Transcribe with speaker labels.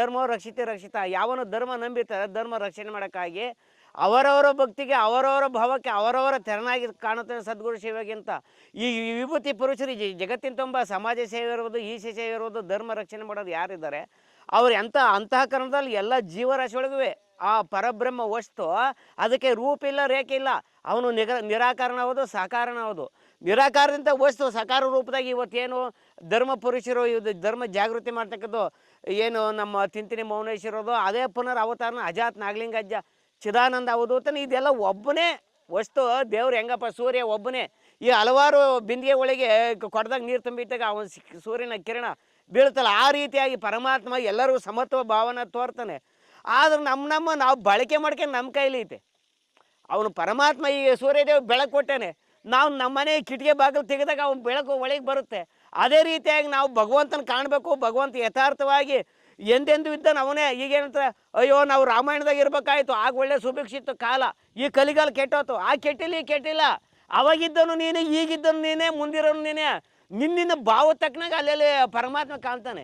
Speaker 1: ಧರ್ಮ ರಕ್ಷಿತ ರಕ್ಷಿತ. ಯಾವನು ಧರ್ಮ ನಂಬಿರ್ತಾರೆ, ಧರ್ಮ ರಕ್ಷಣೆ ಮಾಡೋಕ್ಕಾಗಿ ಅವರವರ ಭಕ್ತಿಗೆ, ಅವರವರ ಭಾವಕ್ಕೆ, ಅವರವರ ತೆರನಾಗಿ ಕಾಣುತ್ತೇನೆ ಸದ್ಗುರು ಶಿವಗಿಂತ ಈ ಈ ವಿಭೂತಿ ಪುರುಷರು ಈ ಜಗತ್ತಿನ ತುಂಬ ಸಮಾಜ ಸೇವೆ ಇರ್ಬೋದು ಈಶೆ ಸೇವೆ ಇರ್ಬೋದು ಧರ್ಮ ರಕ್ಷಣೆ ಮಾಡೋದು ಯಾರಿದ್ದಾರೆ? ಅವ್ರು ಎಂಥ ಅಂತಃಕರಣದಲ್ಲಿ ಎಲ್ಲ ಜೀವರಾಶಿಯೊಳಗೂ ಆ ಪರಬ್ರಹ್ಮ ವಸ್ತು, ಅದಕ್ಕೆ ರೂಪ ಇಲ್ಲ, ರೇಖೆ ಇಲ್ಲ. ಅವನು ನಿಗ, ನಿರಾಕರಣ ಹೌದು ಹೌದು. ನಿರಾಕಾರದಿಂದ ವಸ್ತು, ಸಕಾರ ರೂಪದಾಗ ಇವತ್ತೇನು ಧರ್ಮ ಪುರುಷರು ಇದು ಧರ್ಮ ಜಾಗೃತಿ ಮಾಡ್ತಕ್ಕದ್ದು ಏನು ನಮ್ಮ ತಿಂತಿನಿ ಮೌನೇಶ್ವರದು ಅದೇ ಪುನರ್ ಅವತಾರನ ಅಜಾತ್ ನಾಗಲಿಂಗಜ್ಜ ಚಿದಾನಂದ ಅವಧೂತನ ಇದೆಲ್ಲ ಒಬ್ಬನೇ ವಸ್ತು. ದೇವ್ರು ಹೆಂಗಪ್ಪ, ಸೂರ್ಯ ಒಬ್ಬನೇ. ಈ ಹಲವಾರು ಬಿಂದಿಗೆ ಒಳಗೆ ಕೊಡ್ದಾಗ ನೀರು ತುಂಬಿಟ್ಟಾಗ ಅವನು ಸೂರ್ಯನ ಕಿರಣ ಬೀಳ್ತಲ್ಲ, ಆ ರೀತಿಯಾಗಿ ಪರಮಾತ್ಮ ಎಲ್ಲರಿಗೂ ಸಮತ್ವ ಭಾವನೆ ತೋರ್ತಾನೆ. ಆದ್ರೆ ನಮ್ಮ ನಮ್ಮ ನಾವು ಬಳಕೆ ಮಾಡ್ಕೊಂಡು ನಮ್ಮ ಕೈಲಿ ಐತೆ. ಅವನು ಪರಮಾತ್ಮ ಈ ಸೂರ್ಯದೇವ ಬೆಳಕು ಕೊಟ್ಟಾನೆ. ನಾವು ನಮ್ಮನೆ ಕಿಟಕಿ ಬಾಗಿಲು ತೆಗೆದಾಗ ಅವನು ಬೆಳಕು ಒಳಗೆ ಬರುತ್ತೆ. ಅದೇ ರೀತಿಯಾಗಿ ನಾವು ಭಗವಂತನ ಕಾಣಬೇಕು, ಭಗವಂತ ಯಥಾರ್ಥವಾಗಿ ಎಂದೆಂದು ಇದ್ದಾನೆ ಅವನೇ ಈಗೇನಂತ ಅಯ್ಯೋ ನಾವು ರಾಮಾಯಣದಾಗ ಇರ್ಬೇಕಾಯ್ತು, ಆಗ ಒಳ್ಳೆ ಸುಭಿಕ್ಷಿತ ಕಾಲ, ಈ ಕಲಿಗಾಲ ಕೆಟ್ಟೋತು. ಆ ಕೆಟ್ಟಿಲ್ಲ, ಈ ಕೆಟ್ಟಿಲ್ಲ. ಅವಾಗಿದ್ದನು ನೀನೇ, ಈಗಿದ್ದನು ನೀನೇ, ಮುಂದಿರೋನು ನೀನೇ. ನಿನ್ನಿನ ಭಾವ ತಕ್ಕನಾಗ ಅಲ್ಲೆಲ್ಲಿ ಪರಮಾತ್ಮ ಕಾಣ್ತಾನೆ.